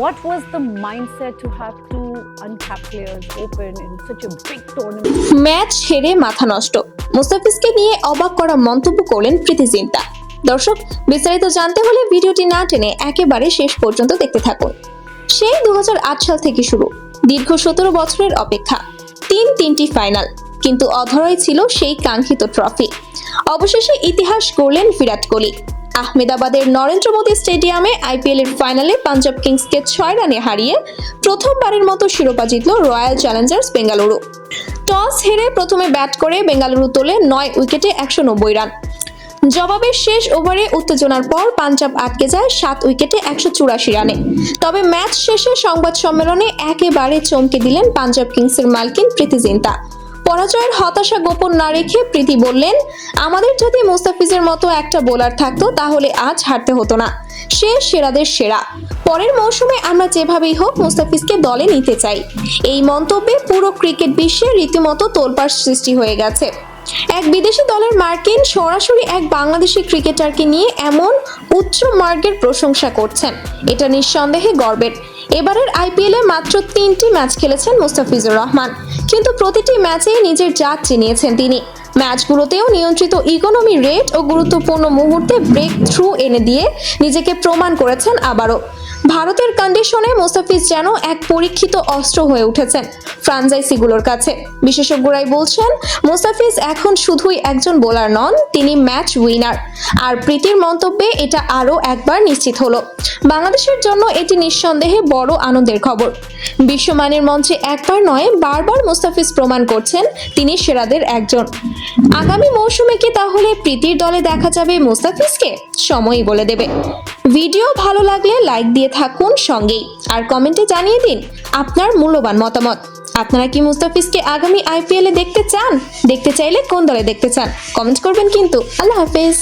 What was the mindset to have two uncapped players open in such a big tournament? Match হেরে মাথা নষ্ট। মুস্তাফিজকে নিয়ে অবাক করা মন্তব্য করলেন প্রীতি জিন্তা। দর্শক, বিস্তারিত জানতে হলে ভিডিওটি না টেনে একেবারে শেষ পর্যন্ত দেখতে থাকুন। সেই দু হাজার আট সাল থেকে শুরু, দীর্ঘ সতেরো বছরের অপেক্ষা, তিন তিনটি ফাইনাল, কিন্তু অধরাই ছিল সেই কাঙ্ক্ষিত ট্রফি। অবশেষে ইতিহাস গড়লেন বিরাট কোহলি। আহমেদাবাদের নরেন্দ্র মোদী স্টেডিয়ামে আইপিএল এর ফাইনালে পাঞ্জাব কিংসকে ছয় রানে হারিয়ে প্রথমবারের মতো শিরোপা জিতল রয়্যাল চ্যালেঞ্জার্স বেঙ্গালুরু। টস হেরে প্রথমে ব্যাট করে বেঙ্গালুরু তোলে নয় উইকেটে একশো নব্বই রান। জবাবে শেষ ওভারে উত্তেজনার পর পাঞ্জাব আটকে যায় সাত উইকেটে একশো চুরাশি রানে। তবে ম্যাচ শেষে সংবাদ সম্মেলনে একেবারে চমকে দিলেন পাঞ্জাব কিংসের মালকিন প্রীতি জিন্তা। পরাজয়ের হতাশা গোপন না রেখে প্রীতি বললেন, আমাদের যদি মুস্তাফিজের মতো একটা বোলার থাকতো, তাহলে আজ হারতে হতো না। সে সেরাদের সেরা। পরের মৌসুমে আমরা যেভাবেই হোক মুস্তাফিজকে দলে নিতে চাই। এই মন্তব্যে পুরো ক্রিকেট বিশ্বে রীতিমতো তোলপাড় সৃষ্টি হয়ে গেছে। এক বিদেশি দলের মার্কিন সরাসরি এক বাংলাদেশি ক্রিকেটারকে নিয়ে এমন উচ্চ মার্গের প্রশংসা করছেন। এটা নিঃসন্দেহে গর্বের। এবারের আইপিএলে মাত্র তিনটি ম্যাচ খেলেছেন মুস্তাফিজুর রহমান। কিন্তু প্রতিটি ম্যাচেই নিজের জাত চিনিয়েছেন তিনি। ম্যাচগুলোতেও নিয়ন্ত্রিত ইকোনমি রেট ও গুরুত্বপূর্ণ মুহূর্তে ব্রেক থ্রু এনে দিয়ে নিজেকে প্রমাণ করেছেন আবারও। ভারতের কন্ডিশনে মুস্তাফিজ যেন এক পরীক্ষিত অস্ত্র হয়ে উঠেছেন ফ্রাঞ্চাইজিগুলোর কাছে। বিশেষজ্ঞরাই বলছেন, মুস্তাফিজ এখন শুধুই একজন বোলার নন, তিনি ম্যাচ উইনার আর প্রীতির মন্তব্যে এটা আরও একবার নিশ্চিত হলো। বাংলাদেশের জন্য এটি নিঃসন্দেহে বড় আনন্দের খবর। বিশ্বমানের মঞ্চে একবার নয়, বারবার মুস্তাফিজ প্রমাণ করছেন তিনি সেরাদের একজন। আগামী মৌসুমে কি তাহলে প্রীতির দলে দেখা যাবে মোস্তাফিজকে? সময়ই বলে দেবে। ভিডিও ভালো লাগলে লাইক দিয়ে থাকুন সঙ্গেই। আর কমেন্টে জানিয়ে দিন আপনার মূল্যবান মতামত। আপনারা কি মুস্তাফিজকে আগামী আইপিএলে দেখতে চান? দেখতে চাইলে কোন দলে দেখতে চান? কমেন্ট করবেন কিন্তু। আল্লাহ হাফেজ।